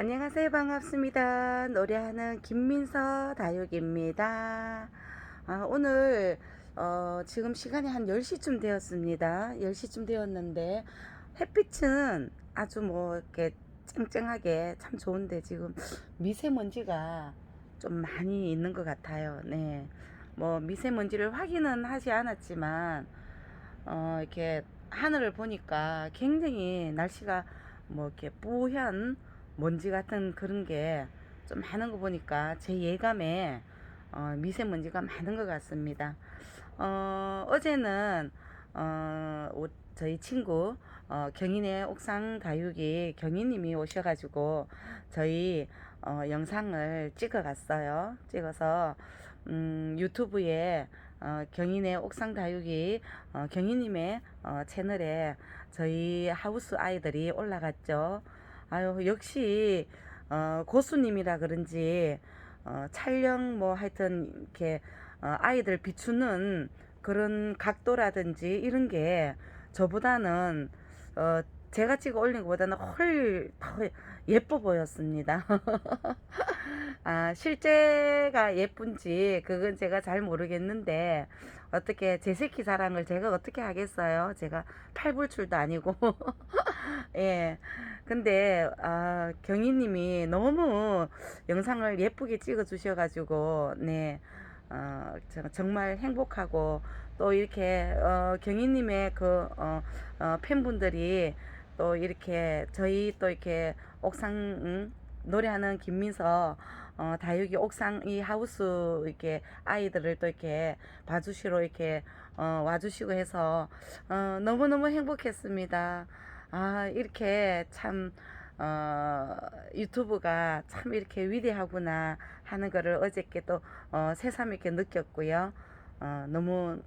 안녕하세요. 반갑습니다. 노래하는 김민서 다육입니다. 아, 오늘 어, 지금 시간이 한 10시쯤 되었습니다. 10시쯤 되었는데 햇빛은 아주 뭐 이렇게 쨍쨍하게 참 좋은데 지금 미세먼지가 좀 많이 있는 것 같아요. 네. 뭐 미세먼지를 확인은 하지 않았지만 어, 이렇게 하늘을 보니까 굉장히 날씨가 뭐 이렇게 뿌연 먼지 같은 그런 게 좀 많은 거 보니까 제 예감에 어, 미세먼지가 많은 것 같습니다. 어, 어제는 어, 오- 저희 친구 어, 경인의 옥상 다육이 경인님이 오셔가지고 저희 어, 영상을 찍어갔어요. 찍어서 음, 유튜브에 어, 경인의 옥상 다육이 어, 경인님의 어, 채널에 저희 하우스 아이들이 올라갔죠. 아유 역시 어, 고수님이라 그런지 어, 촬영 뭐 하여튼 이렇게 어, 아이들 비추는 그런 각도라든지 이런 게 저보다는 어, 제가 찍어 올린 것보다는 훨 더 예뻐 보였습니다. 아, 실제가 예쁜지 그건 제가 잘 모르겠는데 어떻게 제 새끼 자랑을 제가 어떻게 하겠어요? 제가 팔불출도 아니고 예. 근데 아, 경희님이 너무 영상을 예쁘게 찍어 주셔가지고 네. 어, 저- 정말 행복하고 또 이렇게 어, 경희님의 그 어, 어, 팬분들이 또 이렇게 저희 또 이렇게 옥상 음, 노래하는 김민서 어, 다육이 옥상 이 하우스 이렇게 아이들을 또 이렇게 봐주시러 이렇게 어, 와주시고 해서 어, 너무너무 행복했습니다. 아, 이렇게 참, 어, 유튜브가 참 이렇게 위대하구나 하는 거를 어저께 또, 어, 새삼 이렇게 느꼈고요. 어, 너무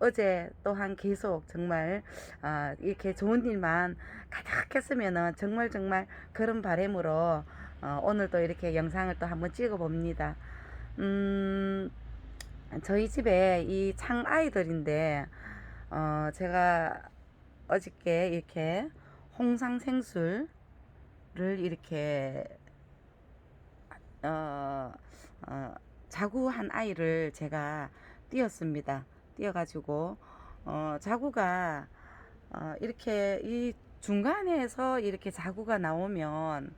어제 또한 계속 정말, 아, 이렇게 좋은 일만 가득했으면은 정말 정말 그런 바람으로, 어, 오늘도 이렇게 영상을 또 한번 찍어 봅니다. 음, 저희 집에 이 창 아이들인데, 어, 제가 어저께 이렇게 홍상 생술을 이렇게 어, 어, 자구한 아이를 제가 띄었습니다. 띄어가지고 어, 자구가 어, 이렇게 이 중간에서 이렇게 자구가 나오면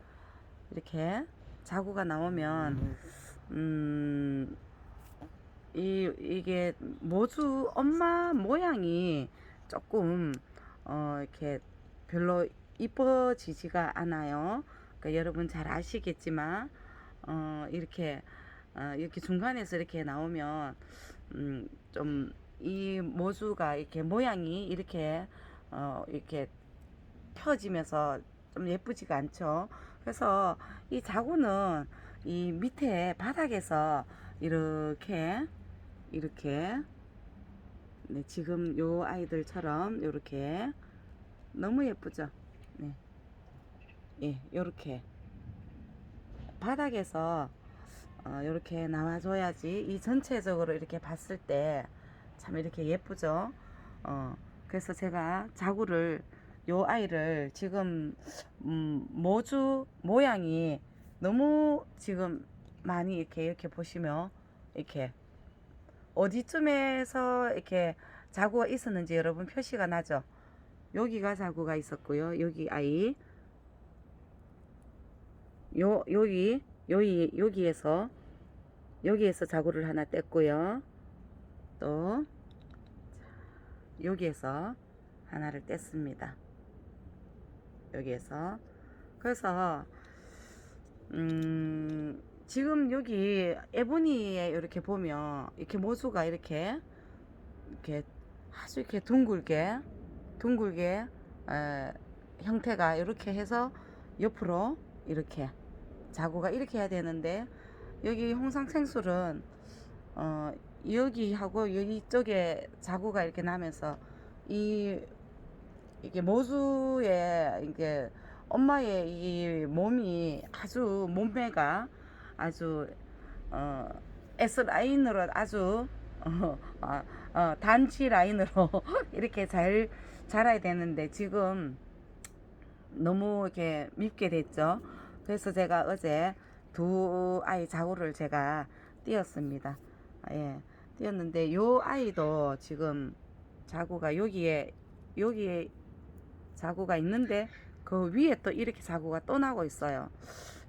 이렇게 자구가 나오면 음, 이, 이게 모주 엄마 모양이 조금 어, 이렇게 별로 이뻐지지가 않아요. 그러니까 여러분 잘 아시겠지만 어, 이렇게 어, 이렇게 중간에서 이렇게 나오면 음, 좀 이 모주가 이렇게 모양이 이렇게 어, 이렇게 펴지면서 좀 예쁘지가 않죠. 그래서 이 자구는 이 밑에 바닥에서 이렇게 이렇게 네, 지금 요 아이들처럼 요렇게 너무 예쁘죠? 네. 예, 요렇게 바닥에서 어, 요렇게 나와줘야지 이 전체적으로 이렇게 봤을 때 참 이렇게 예쁘죠? 어, 그래서 제가 자구를 요 아이를 지금 음, 모주 모양이 너무 지금 많이 이렇게 이렇게 보시면 이렇게 어디쯤에서 이렇게 자구가 있었는지 여러분 표시가 나죠? 여기가 자구가 있었고요. 여기 아이 요 여기 여기 여기에서 여기에서 자구를 하나 뗐고요. 또 여기에서 하나를 뗐습니다. 여기에서 그래서 음 지금 여기 에보니에 이렇게 보면 이렇게 모수가 이렇게 이렇게 아주 이렇게 둥글게 둥글게 에, 형태가 이렇게 해서 옆으로 이렇게 자구가 이렇게 해야 되는데 여기 홍상 생술은 어 여기하고 여기 쪽에 자구가 이렇게 나면서 이 이게 모주의 이게 엄마의 이 몸이 아주 몸매가 아주 어 S 라인으로 아주 어, 어, 어, 단지 라인으로 이렇게 잘 자라야 되는데 지금 너무 이렇게 밉게 됐죠. 그래서 제가 어제 두 아이 자고를 제가 띄었습니다. 아, 예, 띄었는데 요 아이도 지금 자고가 여기에 여기에 자고가 있는데 그 위에 또 이렇게 자고가 또 나고 있어요.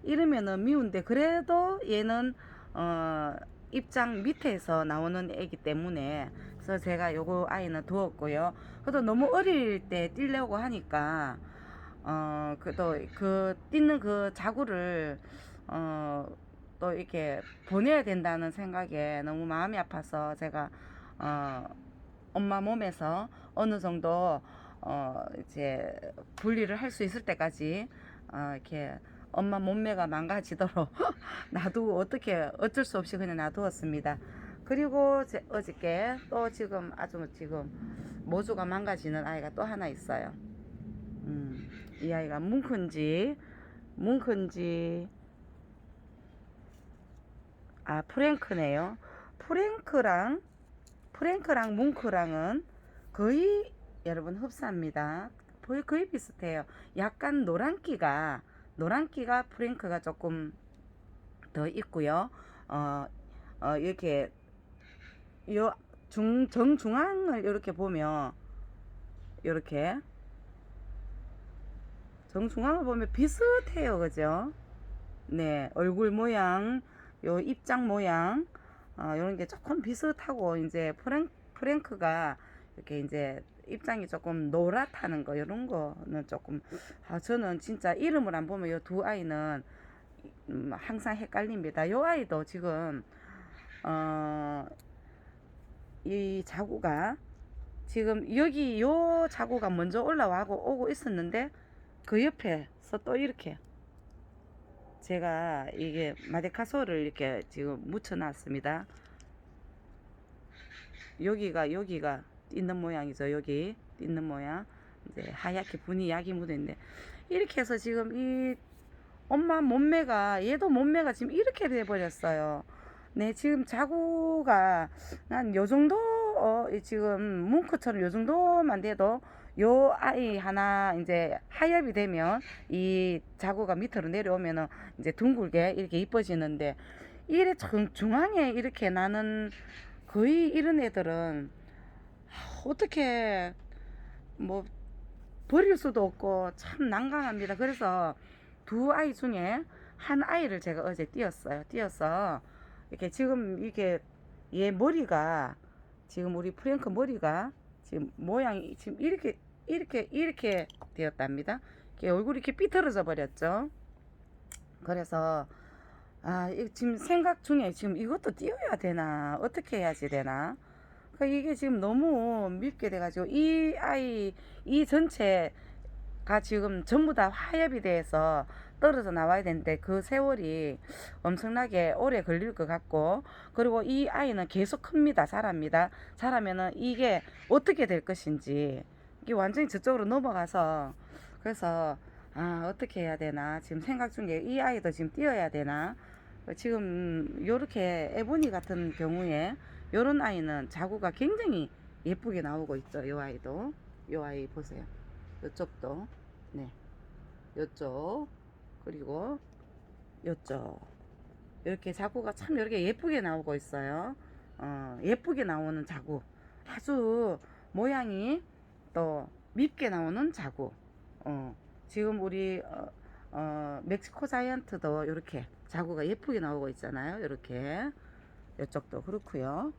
이러면은 미운데 그래도 얘는 어 입장 밑에서 나오는 애기 때문에 그래서 제가 요거 아이는 두었고요. 그래도 너무 어릴 때 뛸려고 하니까 어 그또 그 뛰는 그 자구를 어 또 이렇게 보내야 된다는 생각에 너무 마음이 아파서 제가 어 엄마 몸에서 어느 정도 어 이제 분리를 할 수 있을 때까지 어 이렇게 엄마 몸매가 망가지도록 놔두고 어떻게 어쩔 수 없이 그냥 놔두었습니다. 그리고 제, 어저께 또 지금 아주 지금 모주가 망가지는 아이가 또 하나 있어요. 음, 이 아이가 뭉큰지 뭉큰지 아 프랭크네요. 프랭크랑 프랭크랑 뭉크랑은 거의 여러분 흡사합니다. 거의, 거의 비슷해요. 약간 노란기가 노란기가 프랭크가 조금 더 있고요. 어, 어 이렇게 요 중, 정중앙을 이렇게 보면 이렇게 정중앙을 보면 비슷해요. 그죠? 네, 얼굴 모양, 요 입장 모양, 어, 이런 게 조금 비슷하고, 이제 프랭, 프랭크가 이렇게 이제 입장이 조금 노랗다는 거, 이런 거는 조금, 아, 저는 진짜 이름을 안 보면 요 두 아이는 음, 항상 헷갈립니다. 요 아이도 지금, 어, 이 자구가 지금 여기 요 자구가 먼저 올라와고 오고 있었는데 그 옆에서 또 이렇게 제가 이게 마데카소를 이렇게 지금 묻혀 놨습니다. 여기가 여기가 있는 모양이죠. 여기 있는 모양. 이제 하얗게 분이 약이 묻어 있는데 이렇게 해서 지금 이 엄마 몸매가 얘도 몸매가 지금 이렇게 돼 버렸어요. 네, 지금 자구가 난 요 정도 어, 이 지금 뭉크처럼 요 정도만 돼도 요 아이 하나 이제 하엽이 되면 이 자구가 밑으로 내려오면은 이제 둥글게 이렇게 이뻐지는데 이래 중, 중앙에 이렇게 나는 거의 이런 애들은 어떻게 뭐 버릴 수도 없고 참 난감합니다. 그래서 두 아이 중에 한 아이를 제가 어제 띄었어요. 띄어서 이렇게 지금 이게 얘 머리가 지금 우리 프랭크 머리가 지금 모양이 지금 이렇게 이렇게 이렇게 되었답니다. 이렇게 얼굴이 이렇게 삐뚤어져 버렸죠. 그래서 아 이- 지금 생각 중에 지금 이것도 띄워야 되나 어떻게 해야지 되나 그 이게 지금 너무 밉게 돼가지고 이 아이 이 전체가 지금 전부 다 화협이 돼서 떨어져 나와야 되는데 그 세월이 엄청나게 오래 걸릴 것 같고 그리고 이 아이는 계속 큽니다 자랍니다. 자라면은 이게 어떻게 될 것인지 이게 완전히 저쪽으로 넘어가서 그래서 아 어떻게 해야 되나? 지금 생각 중에 이 아이도 지금 띄어야 되나? 지금 요렇게 에보니 같은 경우에 요런 아이는 자구가 굉장히 예쁘게 나오고 있죠. 요 아이도. 요 아이 보세요. 요쪽도. 네. 요쪽. 그리고 요쪽. 이렇게 자구가 참 이렇게 예쁘게 나오고 있어요. 어 예쁘게 나오는 자구. 아주 모양이 또 밉게 나오는 자구. 어 지금 우리 어, 어 멕시코 자이언트도 이렇게 자구가 예쁘게 나오고 있잖아요. 이렇게 이쪽도 그렇고요.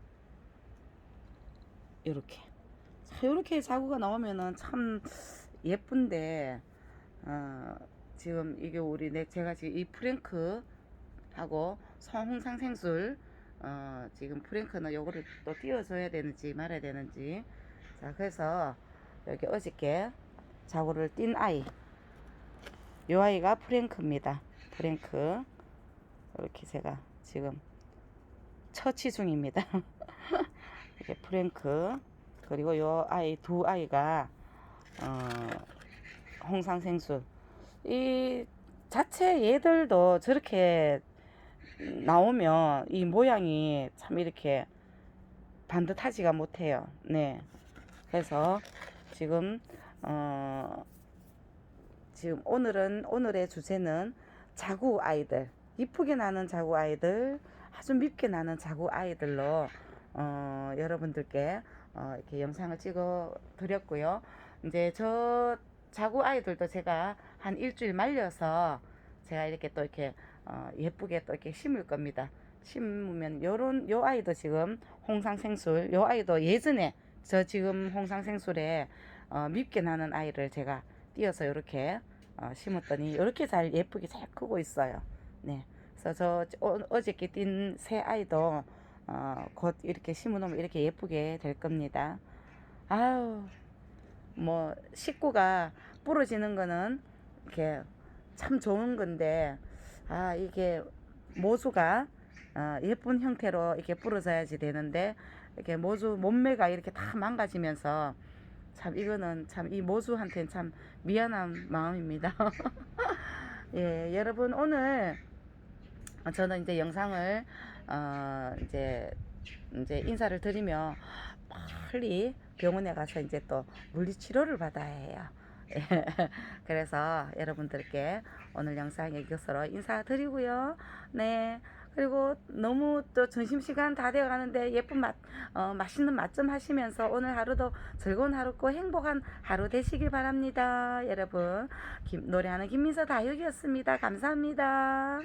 이렇게. 자 이렇게 자구가 나오면은 참 예쁜데 어 지금 이게 우리 내 제가 지금 이 프랭크 하고 성홍상 생술 어 지금 프랭크는 요거를 또 띄워줘야 되는지 말아야 되는지. 자 그래서 여기 어저께 자구를 띈 아이. 요 아이가 프랭크입니다. 프랭크. 이렇게 제가 지금 처치 중입니다. 이렇게 프랭크. 그리고 요 아이 두 아이가 어 홍상생수. 이 자체 얘들도 저렇게 나오면 이 모양이 참 이렇게 반듯하지가 못해요. 네. 그래서 지금 어 지금 오늘은 오늘의 주제는 자구 아이들. 이쁘게 나는 자구 아이들 아주 밉게 나는 자구 아이들로 어, 여러분들께 어, 이렇게 영상을 찍어 드렸고요. 이제 저 자구 아이들도 제가 한 일주일 말려서 제가 이렇게 또 이렇게 어, 예쁘게 또 이렇게 심을 겁니다. 심으면 요런 요 아이도 지금 홍상생술 요 아이도 예전에 저 지금 홍상생술에 어, 밉게 나는 아이를 제가 띄어서 이렇게 어, 심었더니 이렇게 잘 예쁘게 잘 크고 있어요. 네. 그래서 저 어, 어저께 띈새 아이도 어, 곧 이렇게 심어놓으면 이렇게 예쁘게 될 겁니다. 아유, 뭐 식구가 부러지는 거는 이렇게 참 좋은 건데 아 이게 모수가 어, 예쁜 형태로 이렇게 부러져야지 되는데 이렇게 모수 몸매가 이렇게 다 망가지면서 참 이거는 참 이 모수한테는 참 미안한 마음입니다. 예, 여러분 오늘 저는 이제 영상을 어 이제 이제 인사를 드리며 빨리 병원에 가서 이제 또 물리 치료를 받아야 해요. 예, 그래서 여러분들께 오늘 영상 이것으로 인사드리고요. 네. 그리고 너무 또 점심시간 다 되어 가는데 예쁜 맛, 어, 맛있는 맛 좀 하시면서 오늘 하루도 즐거운 하루고 행복한 하루 되시길 바랍니다. 여러분, 김, 노래하는 김민서 다육이었습니다. 감사합니다.